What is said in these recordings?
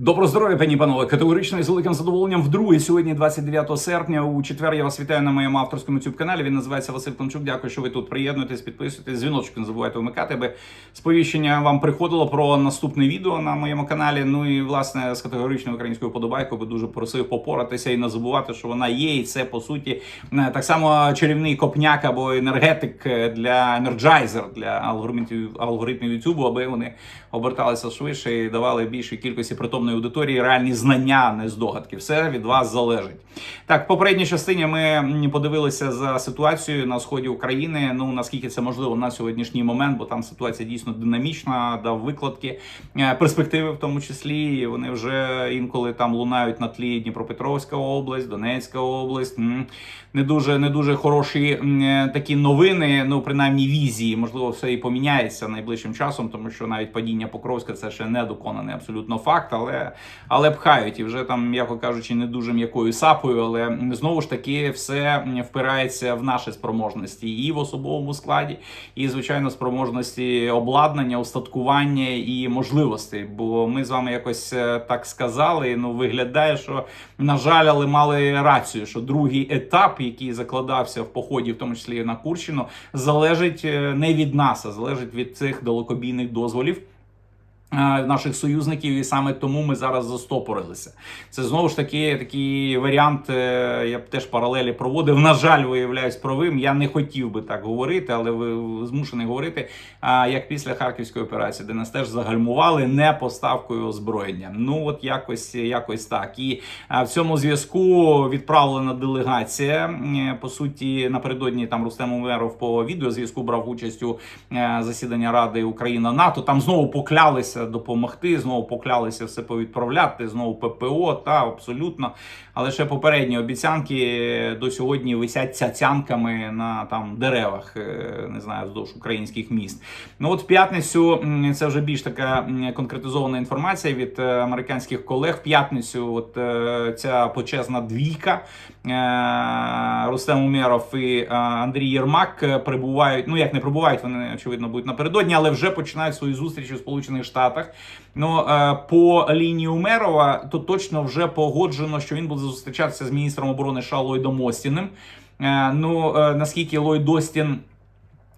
Доброго здоров'я, пані панове. Категорично і з великим задоволенням вдруге сьогодні, 29 серпня. У четвер я вас вітаю на моєму авторському youtube каналі. Він називається Василь Климчук. Дякую, що ви тут приєднуєтесь, підписуєтесь. Дзвіночок не забувайте вмикати, аби сповіщення вам приходило про наступне відео на моєму каналі. Ну і власне з категоричною українською подобайкою би дуже просив попоратися і не забувати, що вона є, і це по суті е, так само чарівний копняк або енергетик е, для енерджайзер для алгоритмів алгоритмів YouTube, аби вони оберталися швидше і давали більшій кількості притомної аудиторії реальні знання, а не здогадки. Все від вас залежить. Так, в попередній частині ми подивилися за ситуацією на сході України. Ну наскільки це можливо на сьогоднішній момент, бо там ситуація дійсно динамічна, дав викладки, е, перспективи в тому числі. І вони вже інколи там лунають на тлі Дніпропетровська область, Донецька область. Не дуже не дуже хороші е, такі новини. Ну принаймні візії. Можливо, все і поміняється найближчим часом, тому що навіть падіння Покровська це ще не доконаний абсолютно факт, але але пхають і вже там, м'яко кажучи, не дуже м'якою сапою, але знову ж таки все впирається в наші спроможності і в особовому складі, і звичайно спроможності обладнання, устаткування і можливостей. Бо ми з вами якось е, так сказали. Ну виглядає, що на жаль, але мали рацію, що другий етап, який закладався в поході, в тому числі на Курщину, залежить е, не від нас, а залежить від цих далекобійних дозволів. Е, Наших союзників, і саме тому ми зараз застопорилися. Це знову ж таки такий варіант. е, Я б теж паралелі проводив. На жаль, виявляюсь правим. Я не хотів би так говорити, але ви змушений говорити. а, Як після харківської операції, де нас теж загальмували не поставкою озброєння. Ну от якось якось так. І в цьому зв'язку відправлена делегація. По суті, напередодні там Рустем Умеров по відеозв'язку брав участь у е, засідання Ради Україна НАТО. Там знову поклялися допомогти, знову поклялися все повідправляти, знову ППО та абсолютно. Але ще попередні обіцянки до сьогодні висять цяцянками на там деревах, е, не знаю, вздовж українських міст. Ну от в п'ятницю це вже більш така конкретизована інформація від е, американських колег. В п'ятницю, от е, ця почесна двійка е, Рустем Умєров і е, Андрій Єрмак е, прибувають. Ну як не прибувають, вони очевидно будуть напередодні, але вже починають свої зустрічі в Сполучених Штатах. Ну е, по лінії Умерова то точно вже погоджено, що він буде зустрічатися з міністром оборони США Ллойдом Остіним. Е, Ну е, наскільки Ллойд Остін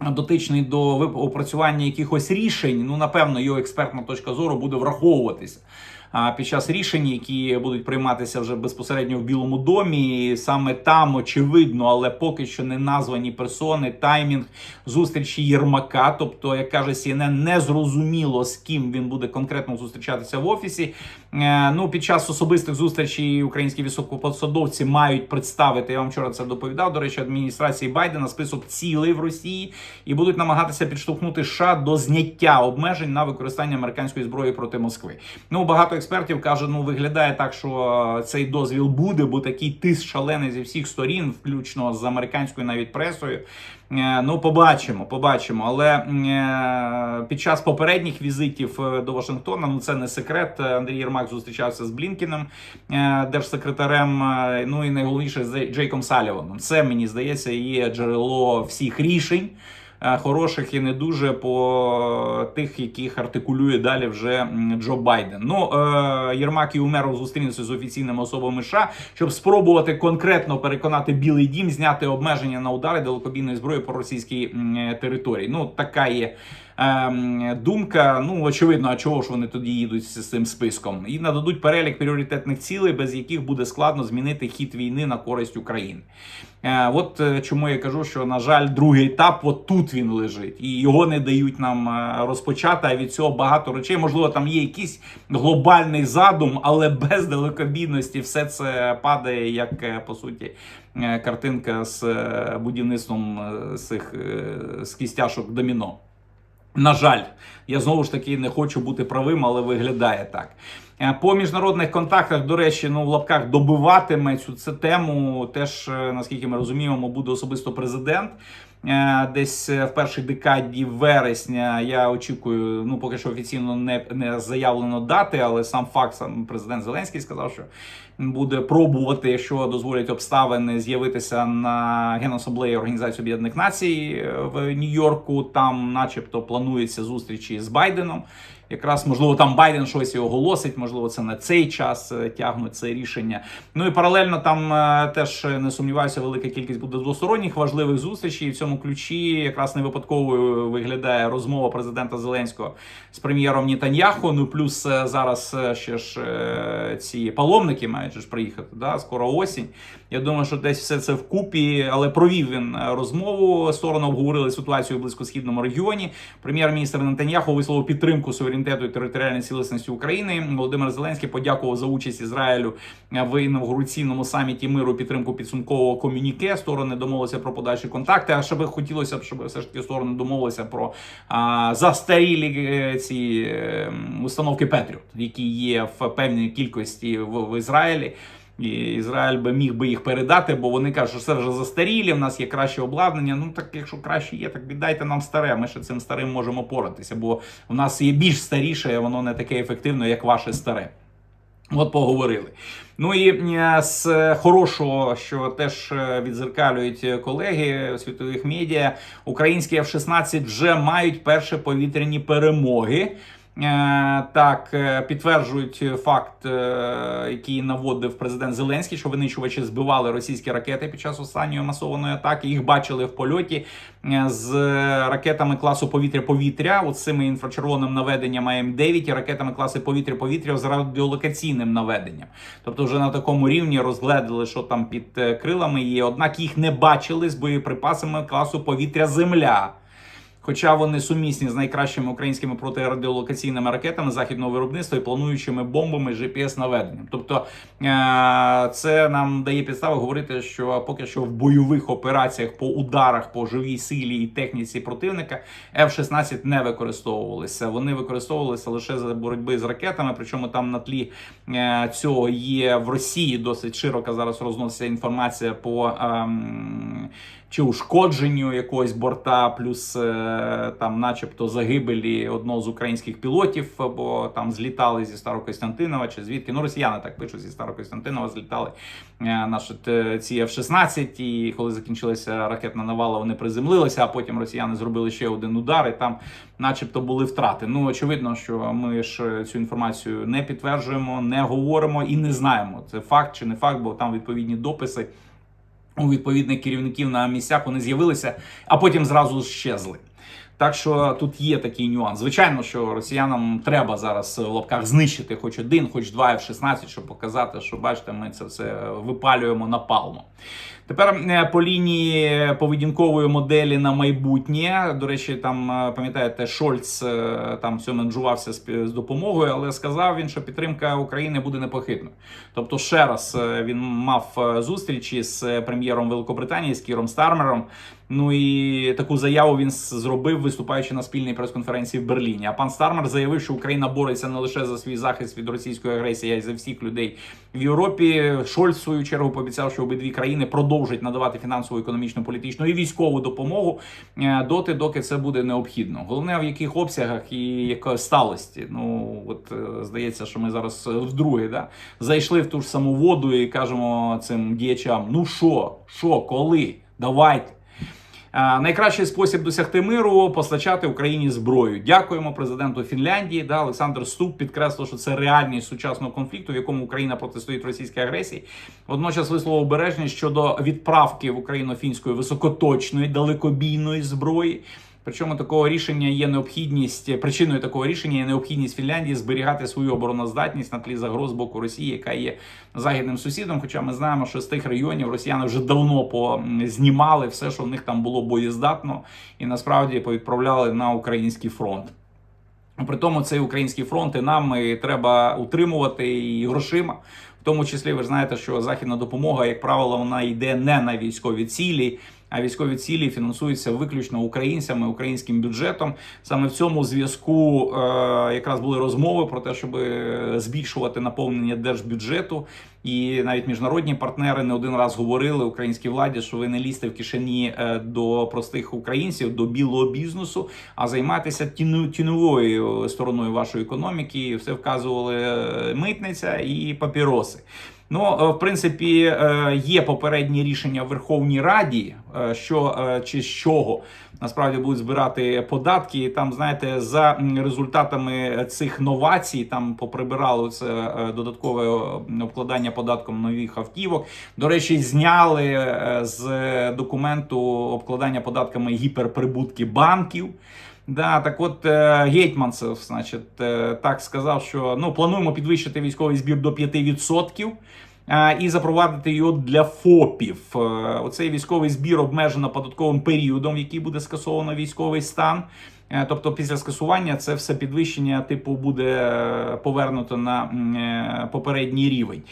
дотичний до опрацювання якихось рішень, ну напевно, його експертна точка зору буде враховуватися. Під час рішень, які будуть прийматися вже безпосередньо в Білому домі, і саме там очевидно, але поки що не названі персони, таймінг зустрічі Єрмака. Тобто, як каже CNN, не зрозуміло з ким він буде конкретно зустрічатися в офісі. Е, Ну, під час особистих зустрічей українські високопосадовці мають представити. Я вам вчора це доповідав. До речі, адміністрації Байдена список цілей в Росії і будуть намагатися підштовхнути США до зняття обмежень на використання американської зброї проти Москви. Ну багато експертів каже, ну виглядає так, що цей дозвіл буде, бо такий тиск шалений зі всіх сторін, включно з американською навіть пресою. Е, Ну, побачимо, побачимо. Але е, під час попередніх візитів е, до Вашингтона, ну це не секрет. Андрій Єрмак зустрічався з Блінкіном, держсекретарем. Ну і найголовніше з Джейком Саліваном. Це мені здається є джерело всіх рішень. Е, Хороших і не дуже по тих, яких артикулює далі вже Джо Байден. Ну е, Єрмак і Умеров зустрінуться з офіційними особами США, щоб спробувати конкретно переконати Білий Дім зняти обмеження на удари далекобійної зброї по російській території. Ну така є. Ем, Думка, ну очевидно, а чого ж вони тоді їдуть з цим списком? І нададуть перелік пріоритетних цілей, без яких буде складно змінити хід війни на користь України. Е, От е, чому я кажу, що на жаль, другий етап, от тут він лежить, і його не дають нам е, розпочати. А від цього багато речей. Можливо, там є якийсь глобальний задум, але без далекобійності все це падає, як по суті картинка з будівництвом цих з кістяшок доміно. На жаль, я знову ж таки не хочу бути правим, але виглядає так. Е, По міжнародних контактах, до речі, ну в лапках добиватиме цю цю тему. Теж е, наскільки ми розуміємо, буде особисто президент. Е, Десь в першій декаді вересня я очікую. Ну поки що офіційно не, не заявлено дати, але сам факт, сам президент Зеленський сказав, що буде пробувати, якщо дозволять обставини, з'явитися на генасамблеї Організації Об'єднаних Націй в Нью-Йорку. Там, начебто, планується зустрічі з Байденом. Якраз можливо там Байден щось і оголосить, можливо, це на цей час е, тягнуть це рішення. Ну і паралельно там е, теж е, не сумніваюся, велика кількість буде двосторонніх важливих зустрічей. І в цьому ключі якраз не випадковою виглядає розмова президента Зеленського з прем'єром Нетаньяху. Ну плюс зараз ще ж ці паломники мають ж приїхати. Да? Скоро осінь. Я думаю, що десь все це вкупі, але провів він розмову. Сторони обговорили ситуацію в близькосхідному регіоні. Прем'єр-міністр Нетаньяху висловив підтримку суверенітету і територіальної цілісності України. Володимир Зеленський подякував за участь Ізраїлю в інавгураційному саміті миру підтримку підсумкового комюніке. Сторони домовилися про подальші контакти. А ще би хотілося б, щоб все ж таки сторони домовилися про а, застарілі е, ці е, установки Петріот, які є в певній кількості в, в Ізраїлі. І Ізраїль би міг би їх передати, бо вони кажуть, що це вже застарілі, в нас є краще обладнання. Ну так якщо краще є, так віддайте нам старе. Ми ще цим старим можемо поратися, бо в нас є більш старіше, воно не таке ефективне, як ваше старе. От поговорили. Ну і е, з хорошого, що теж е, відзеркалюють колеги світових медіа, українські F-16 вже мають перші повітряні перемоги. Е, Так, е, підтверджують факт, е, який наводив президент Зеленський, що винищувачі збивали російські ракети під час останньої масованої атаки. Їх бачили в польоті з ракетами класу повітря-повітря, от цими інфрачервоним наведенням АМ-9 і ракетами класу повітря-повітря з радіолокаційним наведенням. Тобто, вже на такому рівні розгледіли, що там під крилами є. Однак їх не бачили з боєприпасами класу повітря-земля. Хоча вони сумісні з найкращими українськими протирадіолокаційними ракетами західного виробництва і плануючими бомбами з GPS-наведенням. Тобто е, це нам дає підстави говорити, що поки що в бойових операціях по ударах по живій силі і техніці противника F-16 не використовувалися. Вони використовувалися лише за боротьби з ракетами. Причому там на тлі е, цього є в Росії досить широко зараз розноситься інформація по. ем, чи ушкодженню якогось борта, плюс е, там, начебто, загибелі одного з українських пілотів, бо там злітали зі Старокостянтинова чи звідки. Ну, росіяни так пишуть, зі Старокостянтинова злітали е, наші ці F-16, і коли закінчилася ракетна навала, вони приземлилися, а потім росіяни зробили ще один удар, і там, начебто, були втрати. Ну, очевидно, що ми ж цю інформацію не підтверджуємо, не говоримо і не знаємо. Це факт чи не факт, бо там відповідні дописи у відповідних керівників на місцях вони з'явилися, а потім зразу щезли. Так що тут є такий нюанс. Звичайно, що росіянам треба зараз в лапках знищити хоч один, хоч два F-16, щоб показати, що бачите, ми це все випалюємо напалмо. Тепер е, по лінії поведінкової моделі на майбутнє. До речі, там е, пам'ятаєте, Шольц е, там цьому менеджувався з, допомогою, але сказав він, що підтримка України буде непохитною. Тобто, ще раз він мав зустрічі з прем'єром Великобританії з Кіром Стармером. Ну і таку заяву він зробив, виступаючи на спільній прес-конференції в Берліні. А пан Стармер заявив, що Україна бореться не лише за свій захист від російської агресії, а й за всіх людей в Європі. Шольц в свою чергу пообіцяв, що обидві країни продовжать надавати фінансову, економічну, політичну і військову допомогу е, доти, доки це буде необхідно. Головне в яких обсягах і якої сталості. Ну от е, здається, що ми зараз е, вдруге да, зайшли в ту ж саму воду і кажемо цим діячам: ну що, що, коли? Давайте. А, Найкращий спосіб досягти миру постачати Україні зброю. Дякуємо президенту Фінляндії. Да, Олександр Ступ підкреслив, що це реальність сучасного конфлікту, в якому Україна протистоїть російській агресії. Водночас висловив обережність щодо відправки в Україну фінської високоточної далекобійної зброї. Причому такого рішення є необхідність причиною такого рішення є необхідність Фінляндії зберігати свою обороноздатність на тлі загроз боку Росії, яка є західним сусідом. Хоча ми знаємо, що з тих регіонів росіяни вже давно познімали все, що в них там було боєздатно, і насправді повідправляли на український фронт. При тому цей український фронт і нам і треба утримувати і грошима. В тому числі ви ж знаєте, що західна допомога, як правило, вона йде не на військові цілі, військові цілі фінансуються виключно українцями, українським бюджетом. Саме в цьому зв'язку е, якраз були розмови про те, щоб збільшувати наповнення держбюджету. І навіть міжнародні партнери не один раз говорили українській владі, що ви не лізьте в кишені е, до простих українців, до білого бізнесу, а займайтеся тіну, стороною вашої економіки. Все вказували е, митниця і папіроси. Ну, е, в принципі, е, є попередні рішення в Верховній Раді, е, що чи з чого насправді будуть збирати податки. Там, знаєте, за результатами цих новацій там поприбирало це додаткове обкладання податком нових автівок. До речі, зняли з документу обкладання податками гіперприбутки банків. Да, так от е, Гетьманцев, значить, е, так сказав, що ну плануємо підвищити військовий збір до 5% е, і запровадити його для ФОПів. Оцей військовий збір обмежено податковим періодом, який буде скасовано військовий стан. Е, Тобто, після скасування це все підвищення, типу, буде е, повернуто на е, попередній рівень.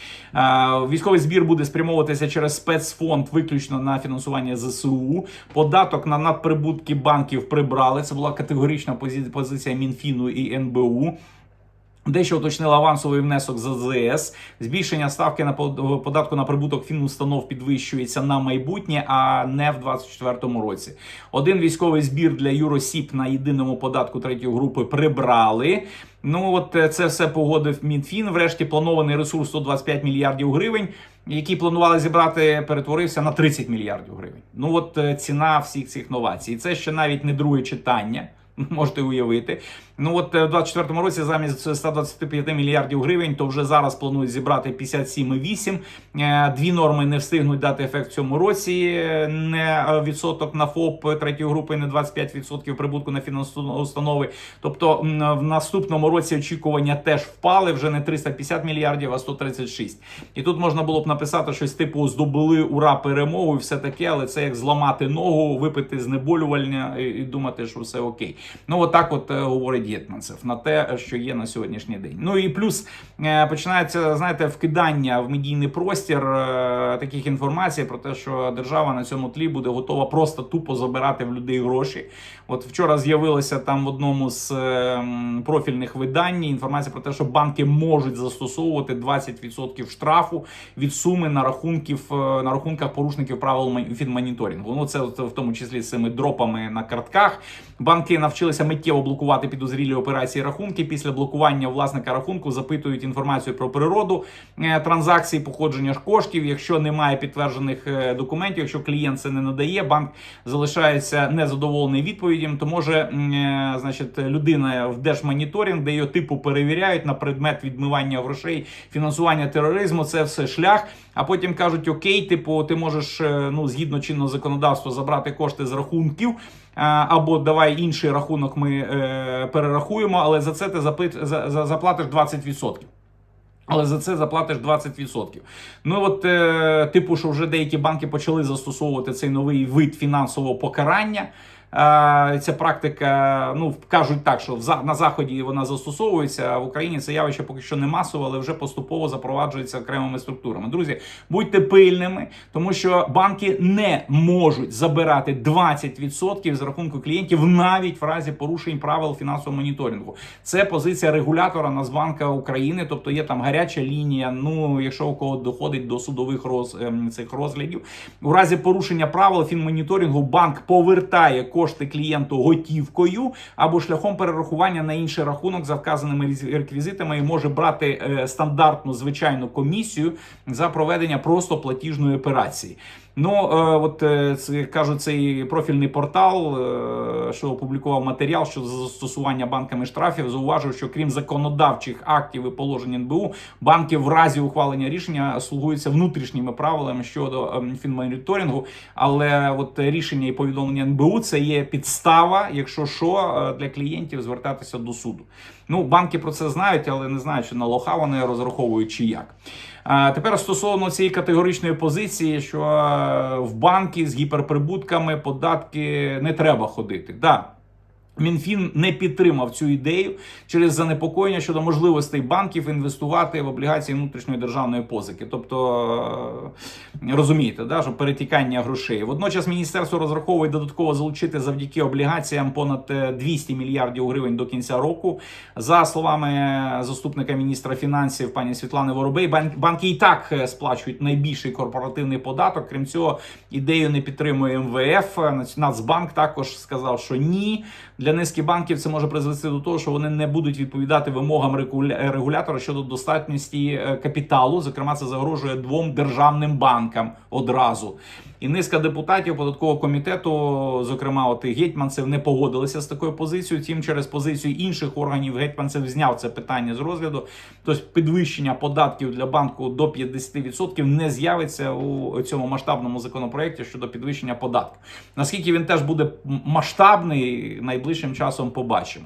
Військовий збір буде спрямовуватися через спецфонд виключно на фінансування ЗСУ. Податок на надприбутки банків прибрали. Це була категорична позиція Мінфіну і НБУ. Дещо уточнили авансовий внесок з АЗС. Збільшення ставки на податку на прибуток фінустанов підвищується на майбутнє, а не в 2024 році. Один військовий збір для юросіб на єдиному податку третьої групи прибрали. Ну от е, це все погодив Мінфін. Врешті планований ресурс 125 мільярдів гривень, який планували зібрати, перетворився на 30 мільярдів гривень. Ну от е, ціна всіх цих новацій. Це ще навіть не друге читання. Можете уявити. Ну от е, в 24-му році замість 125 мільярдів гривень, то вже зараз планують зібрати 57,8. Е, Дві норми не встигнуть дати ефект в цьому році. Е, Не відсоток на ФОП третьої групи, не 25% прибутку на фінансові установи. Тобто в наступному році очікування теж впали вже не 350 мільярдів, а 136. І тут можна було б написати щось типу здобули ура перемогу і все таке, але це як зламати ногу, випити знеболювальня і, думати, що все окей. Ну отак, от е, говорить Єтманцев на те, що є на сьогоднішній день. Ну і плюс е, починається, знаєте, вкидання в медійний простір е, таких інформацій про те, що держава на цьому тлі буде готова просто тупо забирати в людей гроші. От вчора з'явилося там в одному з е, профільних видань інформація про те, що банки можуть застосовувати 20% штрафу від суми на рахунків на рахунках порушників правил мон- фінмоніторингу. Ну це в тому числі з цими дропами на картках. Банки навчилися миттєво блокувати підозрілі операції рахунки. Після блокування власника рахунку запитують інформацію про природу е, транзакцій, походження коштів. Якщо немає підтверджених е, документів, якщо клієнт це не надає, банк залишається незадоволений відповіддям. То може, е, значить, людина в держмоніторинг, де його типу перевіряють на предмет відмивання грошей, фінансування тероризму. Це все шлях. А потім кажуть: Окей, типу, ти можеш ну згідно чинного законодавства забрати кошти з рахунків. А, Або давай інший рахунок ми е, перерахуємо, але за це ти заплатиш 20%. Але за це заплатиш 20%. Ну от, е, типу, що вже деякі банки почали застосовувати цей новий вид фінансового покарання. Е, ця практика, ну кажуть так, що на заході вона застосовується. А в Україні це явище поки що не масове, але вже поступово запроваджується окремими структурами. Друзі, будьте пильними, тому що банки не можуть забирати 20% з рахунку клієнтів навіть в разі порушень правил фінансового моніторингу. Це позиція регулятора Нацбанка України, тобто є там гаряча лінія. Ну, якщо у кого доходить до судових роз, ем, цих розглядів, у разі порушення правил фінмоніторингу банк повертає кошти клієнту готівкою або шляхом перерахування на інший рахунок за вказаними реквізитами і може брати е, стандартну звичайну комісію за проведення просто платіжної операції. Ну, е, от е, це кажуть, цей профільний портал, е, що опублікував матеріал щодо застосування банками штрафів, зауважив, що крім законодавчих актів і положень НБУ, банки в разі ухвалення рішення слугуються внутрішніми правилами щодо ем, фінмоніторингу. Але от рішення і повідомлення НБУ це є підстава, якщо що, для клієнтів звертатися до суду. Ну, банки про це знають, але не знають, чи на лоха вони розраховують чи як. А тепер стосовно цієї категоричної позиції, що е, в банки з гіперприбутками податки не треба ходити. Да. Мінфін не підтримав цю ідею через занепокоєння щодо можливостей банків інвестувати в облігації внутрішньої державної позики. Тобто е, розумієте, да, що перетікання грошей. Водночас міністерство розраховує додатково залучити завдяки облігаціям понад е, 200 мільярдів гривень до кінця року. За словами заступника міністра фінансів пані Світлани Воробей, бан- банки і так е, сплачують найбільший корпоративний податок. Крім цього, ідею не підтримує МВФ. Нацбанк також сказав, що ні. Для низки банків це може призвести до того, що вони не будуть відповідати вимогам регулятора щодо достатності е, капіталу. Зокрема, це загрожує двом державним банкам одразу. І низка депутатів податкового комітету, зокрема, от гетьманцев, не погодилися з такою позицією. Тим через позицію інших органів гетьманцев зняв це питання з розгляду. Тобто підвищення податків для банку до 50% не з'явиться у цьому масштабному законопроекті щодо підвищення податків. Наскільки він теж буде масштабний, найближчим часом побачимо.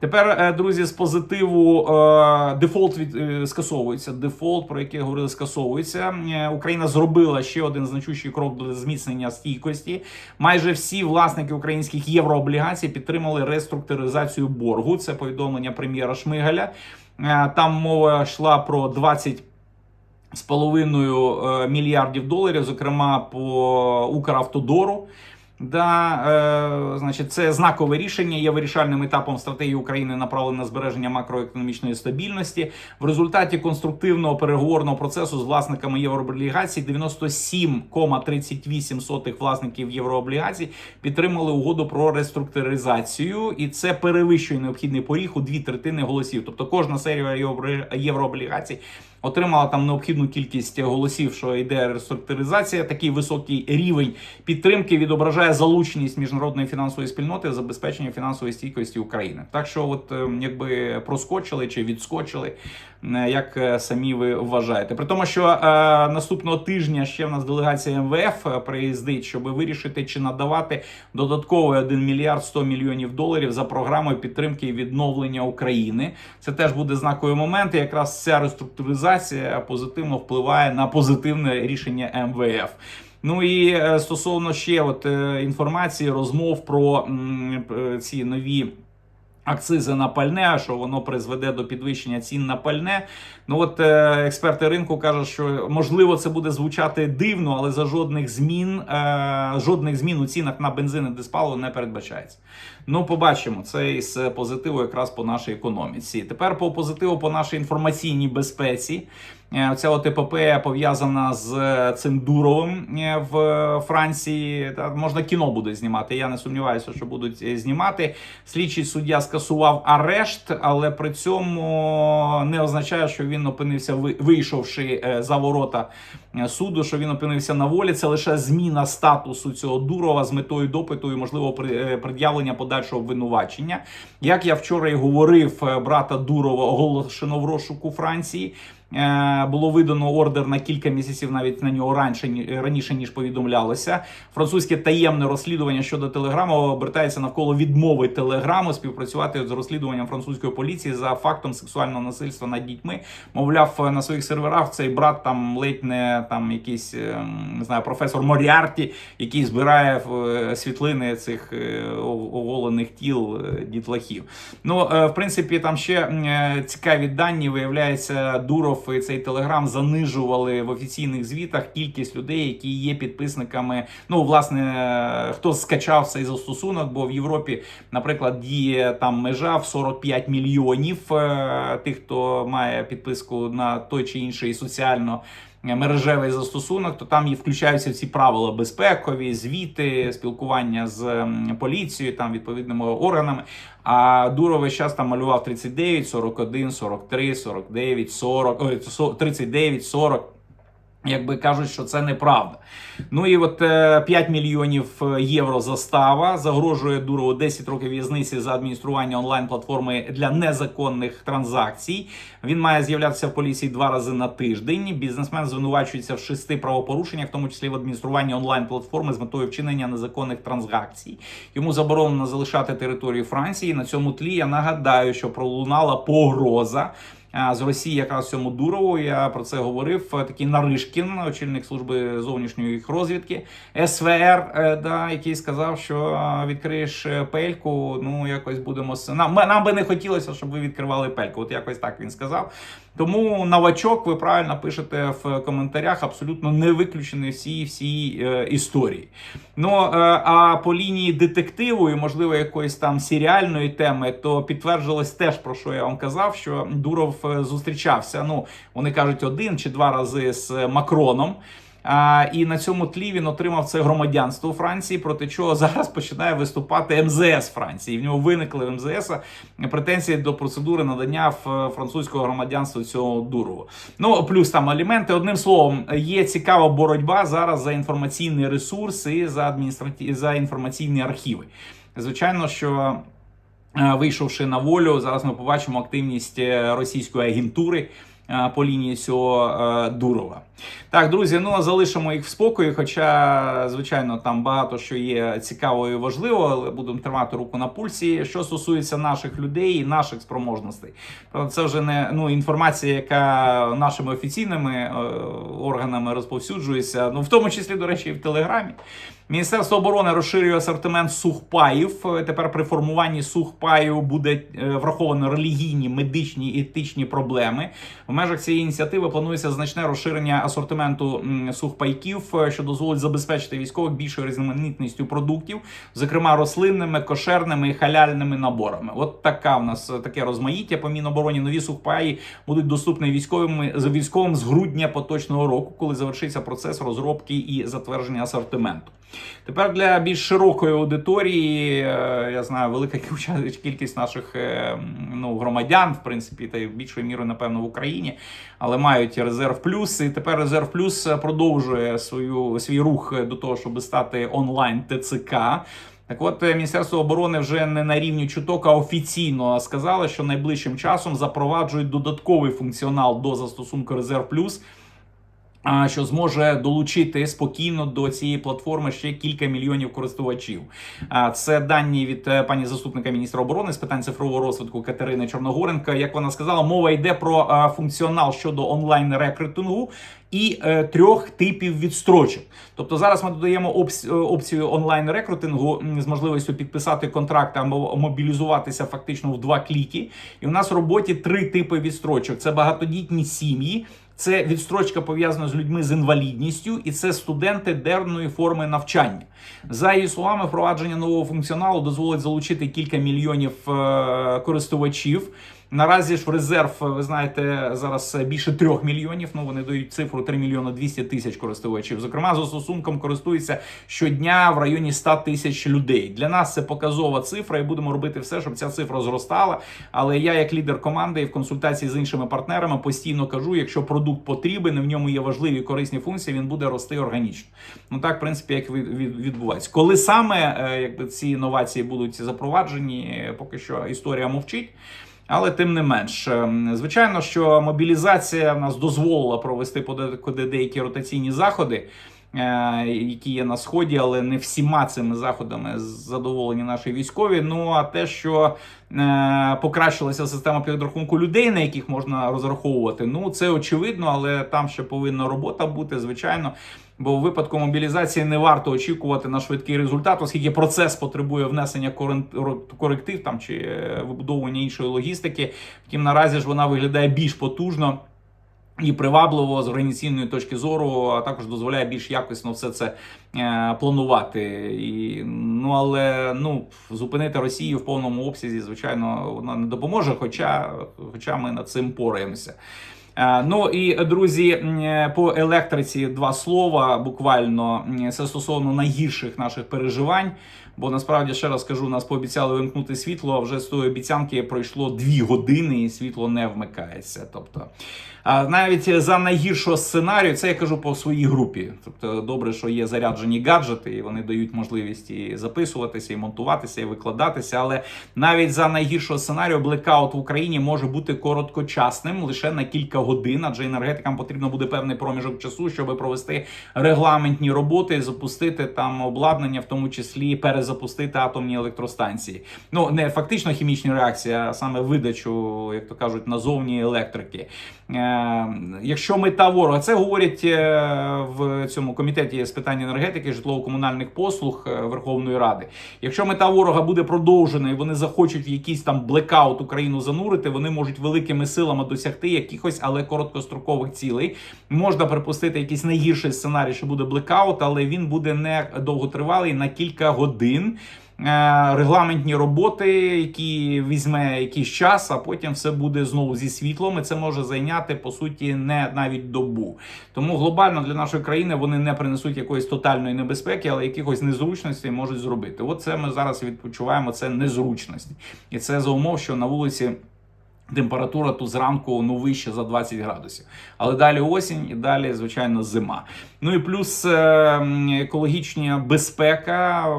Тепер, е, друзі, з позитиву е, дефолт від е, скасовується. Дефолт, про який говорили, скасовується. Україна зробила ще один значущий крок для зміцнення стійкості. Майже всі власники українських єврооблігацій підтримали реструктуризацію боргу. Це повідомлення прем'єра Шмигаля. Там мова йшла про 20 з половиною мільярдів доларів, зокрема по Укравтодору. Да, е, значить, це знакове рішення є вирішальним етапом стратегії України направлене на збереження макроекономічної стабільності. В результаті конструктивного переговорного процесу з власниками єврооблігацій 97,38% власників єврооблігацій підтримали угоду про реструктуризацію, і це перевищує необхідний поріг у дві третини голосів. Тобто кожна серія єврооблігацій отримала там необхідну кількість голосів, що йде реструктуризація. Такий високий рівень підтримки відображає залученість міжнародної фінансової спільноти забезпечення фінансової стійкості України. Так що, от е, якби проскочили чи відскочили, як е, самі ви вважаєте. При тому, що е, наступного тижня ще в нас делегація МВФ е, приїздить, щоб вирішити, чи надавати додатковий 1 мільярд 100 мільйонів доларів за програмою підтримки і відновлення України. Це теж буде знаковий момент. Якраз ця реструктуризація позитивно впливає на позитивне рішення МВФ. Ну і е, стосовно ще от е, інформації, розмов про е, ці нові. Акцизи на пальне, що воно призведе до підвищення цін на пальне. Ну от е, експерти ринку кажуть, що можливо це буде звучати дивно, але за жодних змін, е, жодних змін у цінах на бензин і диспаливо не передбачається. Ну, побачимо це із позитиву якраз по нашій економіці. Тепер по позитиву по нашій інформаційній безпеці. Е, Ця от епопея пов'язана з е, цим Дуровим е, в Франції. Та можна кіно буде знімати. Я не сумніваюся, що будуть е, знімати. Слідчий суддя скасував арешт, але при цьому не означає, що він опинився вийшовши е, за ворота е, суду, що він опинився на волі. Це лише зміна статусу цього Дурова з метою допиту і можливо е, пред'явлення подальшого обвинувачення. Як я вчора і говорив, е, брата Дурова оголошено в розшуку Франції. Е, Було видано ордер на кілька місяців навіть на нього раніше раніше ніж повідомлялося. Французьке таємне розслідування щодо телеграму обертається навколо відмови телеграму співпрацювати з розслідуванням французької поліції за фактом сексуального насильства над дітьми. Мовляв, на своїх серверах цей брат там ледь не там якийсь е, не знаю, професор Моріарті, який збирає е, світлини цих е, оголених тіл е, дітлахів. Ну, е, в принципі, там ще е, цікаві дані виявляється, Дуров і цей телеграм занижували в офіційних звітах кількість людей, які є підписниками. Ну, власне, хто скачав цей застосунок, бо в Європі, наприклад, діє там межа в 45 мільйонів тих, хто має підписку на той чи інший соціально. Мережевий застосунок, то там і включаються всі правила безпекові, звіти, спілкування з поліцією, там відповідними органами. А Дуров весь час там малював 39, 41, 43, 49, 40, ой, со- 39, 40. Якби кажуть, що це неправда. Ну і от е, 5 мільйонів е, євро застава загрожує Дурову 10 років в'язниці за адміністрування онлайн-платформи для незаконних транзакцій. Він має з'являтися в поліції два рази на тиждень. Бізнесмен звинувачується в шести правопорушеннях, в тому числі в адмініструванні онлайн-платформи з метою вчинення незаконних транзакцій. Йому заборонено залишати територію Франції. На цьому тлі я нагадаю, що пролунала погроза. З Росії якраз цьому Дурову я про це говорив. Такий Наришкін, очільник служби зовнішньої їх розвідки СВР, е, да, який сказав, що відкриєш е, пельку. Ну якось будемо нам, нам би не хотілося, щоб ви відкривали пельку. От якось так він сказав. Тому новачок, ви правильно пишете в коментарях, абсолютно не виключені всі всі е, історії. Ну е, а по лінії детективу і можливо якоїсь там серіальної теми, то підтверджилось теж про що я вам казав, що Дуров е, зустрічався. Ну вони кажуть один чи два рази з Макроном. І на цьому тлі він отримав це громадянство Франції, проти чого зараз починає виступати МЗС Франції. В нього виникли в МЗС претензії до процедури надання французького громадянства цього Дурова. Ну плюс там аліменти. Одним словом, є цікава боротьба зараз за інформаційний ресурс і за адміністраті... за інформаційні архіви. Звичайно, що. е, Вийшовши на волю, зараз ми побачимо активність е, російської агентури е, по лінії цього Дурова. Так, друзі, ну залишимо їх в спокої. Хоча, звичайно, там багато що є цікаво і важливо, але будемо тримати руку на пульсі. Що стосується наших людей і наших спроможностей, Правда, це вже не ну інформація, яка нашими офіційними е, органами розповсюджується. Ну в тому числі, до речі, і в Телеграмі. Міністерство оборони розширює асортимент сухпаїв. Тепер при формуванні сухпаю буде е, враховано релігійні, медичні і етичні проблеми. В межах цієї ініціативи планується значне розширення асортименту сухпайків, е, що дозволить забезпечити військових більшою різноманітністю продуктів, зокрема рослинними, кошерними і халяльними наборами. От така в нас е, таке розмаїття по Мінобороні. Нові сухпаї будуть доступні військовим військовим з грудня поточного року, коли завершиться процес розробки і затвердження асортименту. Тепер для більш широкої аудиторії, е, я знаю, велика кількість- наших е, ну, громадян, в принципі, та й більшою мірою, напевно, в Україні, але мають резерв плюс. І тепер резерв плюс продовжує свою свій рух до того, щоб стати онлайн ТЦК. Так от е, Міністерство оборони вже не на рівні чуток, а офіційно сказало, що найближчим часом запроваджують додатковий функціонал до застосунку Резерв Плюс що зможе долучити спокійно до цієї платформи ще кілька мільйонів користувачів. Це дані від е, пані заступника міністра оборони з питань цифрового розвитку Катерини Чорногоренка. Як вона сказала, мова йде про функціонал щодо онлайн рекрутингу. І е, трьох типів відстрочок. Тобто зараз ми додаємо е, опцію онлайн рекрутингу з можливістю підписати контракт або мобілізуватися фактично в два кліки. І у нас в роботі три типи відстрочок: це багатодітні сім'ї. Це відстрочка пов'язана з людьми з інвалідністю, і це студенти дерної форми навчання. За її словами, впровадження нового функціоналу дозволить залучити кілька мільйонів е, користувачів. Наразі ж в резерв, ви знаєте, зараз більше трьох мільйонів. Ну вони дають цифру 3 мільйони 200 тисяч користувачів. Зокрема, застосунком користується щодня в районі 100 тисяч людей. Для нас це показова цифра, і будемо робити все, щоб ця цифра зростала. Але я, як лідер команди, і в консультації з іншими партнерами постійно кажу: якщо продукт потрібен, і в ньому є важливі корисні функції, він буде рости органічно. Ну так, в принципі, як від- від- відбувається. Коли саме е, якби ці інновації будуть запроваджені, поки що історія мовчить. Але тим не менш, ем, звичайно, що мобілізація в нас дозволила провести деякі ротаційні заходи, які є на сході, але не всіма цими заходами задоволені наші військові. Ну а те, що е, покращилася система підрахунку людей, на яких можна розраховувати, ну це очевидно, але там ще повинна робота бути, звичайно. Бо в випадку мобілізації не варто очікувати на швидкий результат, оскільки процес потребує внесення коректив там чи е, вибудовування іншої логістики. Втім, наразі ж вона виглядає більш потужно. І привабливо з організаційної точки зору, а також дозволяє більш якісно все це е, планувати. І, ну але ну зупинити Росію в повному обсязі, звичайно, вона не допоможе. Хоча, хоча ми над цим пораємося. Е, Ну і друзі, е, по електриці два слова. Буквально це стосовно найгірших наших переживань. Бо насправді ще раз кажу, нас пообіцяли вимкнути світло. А вже з тої обіцянки пройшло дві години, і світло не вмикається. Тобто, навіть за найгіршого сценарію, це я кажу по своїй групі. Тобто, добре, що є заряджені гаджети, і вони дають можливість і записуватися, і монтуватися, і викладатися. Але навіть за найгіршого сценарію блекаут в Україні може бути короткочасним лише на кілька годин, адже енергетикам потрібно буде певний проміжок часу, щоб провести регламентні роботи, запустити там обладнання, в тому числі перезапустити атомні електростанції. Ну не фактично хімічні реакції, а саме видачу, як то кажуть, назовні електрики. Е, якщо мета ворога, це говорять е, в цьому комітеті з питань енергетики, житлово-комунальних послуг е, Верховної Ради. Якщо мета ворога буде продовжена і вони захочуть якийсь там блекаут Україну занурити, вони можуть великими силами досягти якихось, але короткострокових цілей. Можна припустити якийсь найгірший сценарій, що буде блекаут, але він буде не довготривалий на кілька годин. Е, регламентні роботи, які візьме якийсь час, а потім все буде знову зі світлом. І це може зайняти по суті не навіть добу. Тому глобально для нашої країни вони не принесуть якоїсь тотальної небезпеки, але якихось незручностей можуть зробити. От це ми зараз відпочиваємо. Це незручності, і це за умов, що на вулиці. Температура тут зранку ну вище за 20 градусів. Але далі осінь і далі, звичайно, зима. Ну і плюс е, екологічна безпека е,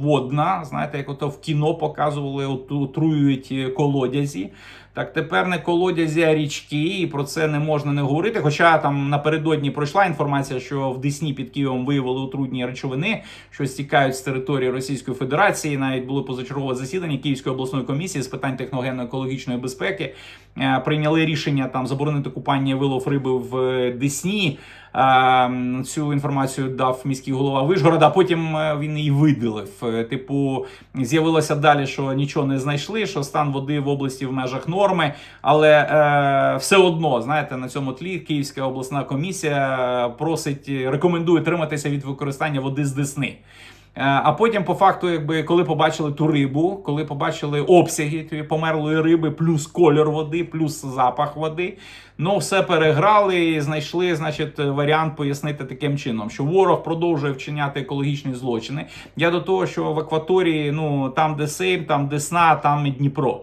водна. Знаєте, як ото в кіно показували, от, отруюють колодязі. Так тепер не колодязі, а річки, і про це не можна не говорити. Хоча там напередодні пройшла інформація, що в Десні під Києвом виявили утрудні речовини, що стікають з території Російської Федерації. Навіть було позачергове засідання Київської обласної комісії з питань техногенно-екологічної безпеки. Е, Прийняли рішення там заборонити купання вилов риби в е, Десні. Е, Цю інформацію дав міський голова Вишгорода. Потім е, він її видалив. Е, Типу, з'явилося далі, що нічого не знайшли, що стан води в області в межах норми. Але е, все одно, знаєте, на цьому тлі Київська обласна комісія просить, рекомендує триматися від використання води з Десни. Е, А потім, по факту, якби коли побачили ту рибу, коли побачили обсяги тобі померлої риби, плюс кольор води, плюс запах води, ну все переграли і знайшли, значить, варіант пояснити таким чином, що ворог продовжує вчиняти екологічні злочини. Я до того, що в акваторії, ну там, де Сейм, там Десна, там і Дніпро.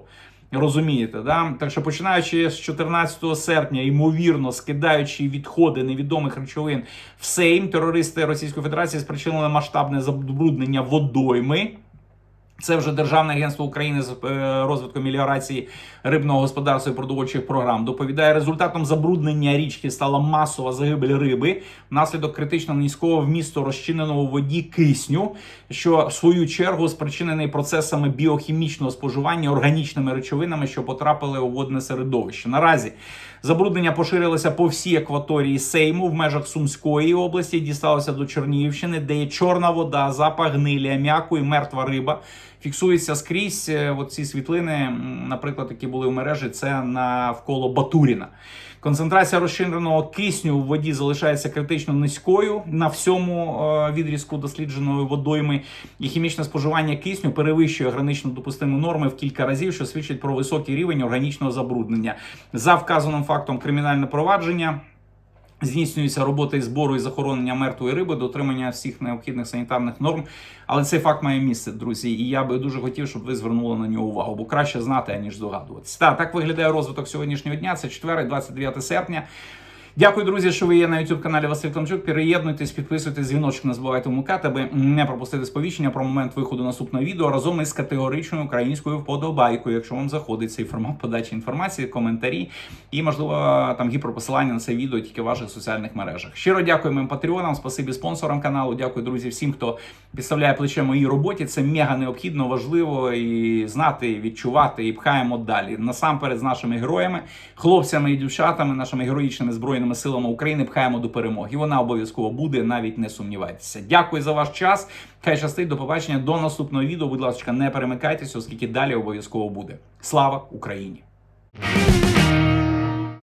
Розумієте, да? Так що починаючи з 14 серпня, ймовірно, скидаючи відходи невідомих речовин в Сейм, терористи Російської Федерації спричинили масштабне забруднення водойми. Це вже Державне агентство України з е, розвитку меліорації рибного господарства і продовольчих програм. Доповідає результатом забруднення річки стала масова загибель риби внаслідок критично низького вмісту розчиненого в воді кисню, що в свою чергу спричинений процесами біохімічного споживання органічними речовинами, що потрапили у водне середовище. Наразі забруднення поширилося по всій акваторії Сейму в межах Сумської області. Дісталося до Чернігівщини, де є чорна вода, запах гнилі, аміаку і мертва риба. Фіксується скрізь е, от ці світлини, наприклад, які були в мережі, це навколо Батуріна. Концентрація розчиненого кисню в воді залишається критично низькою на всьому е, відрізку дослідженої водойми, і хімічне споживання кисню перевищує гранично допустимі норми в кілька разів, що свідчить про високий рівень органічного забруднення. За вказаним фактом кримінальне провадження. Здійснюється робота із збору і захоронення мертвої риби, дотримання всіх необхідних санітарних норм. Але цей факт має місце, друзі. І я би дуже хотів, щоб ви звернули на нього увагу, бо краще знати, аніж здогадуватися. Так, так виглядає розвиток сьогоднішнього дня. Це четвер, 29 серпня. Дякую, друзі, що ви є на youtube каналі Василь Климчук. Приєднуйтесь, підписуйтесь, дзвіночок не забувайте вмикати, аби не пропустити сповіщення про момент виходу наступного відео разом із категоричною українською вподобайкою. Якщо вам заходить цей формат подачі інформації, коментарі і, можливо, там гіперпосилання на це відео тільки в ваших соціальних мережах. Щиро дякую моїм патреонам, спасибі спонсорам каналу. Дякую, друзі, всім, хто підставляє плече моїй роботі. Це мега необхідно, важливо і знати, і відчувати, і пхаємо далі. Насамперед з нашими героями, хлопцями і дівчатами, нашими героїчними збройними силами України пхаємо до перемоги. І вона обов'язково буде, навіть не сумнівайтеся. Дякую за ваш час. Хай щастить, до побачення до наступного відео. Будь ласка, не перемикайтеся, оскільки далі обов'язково буде. Слава Україні!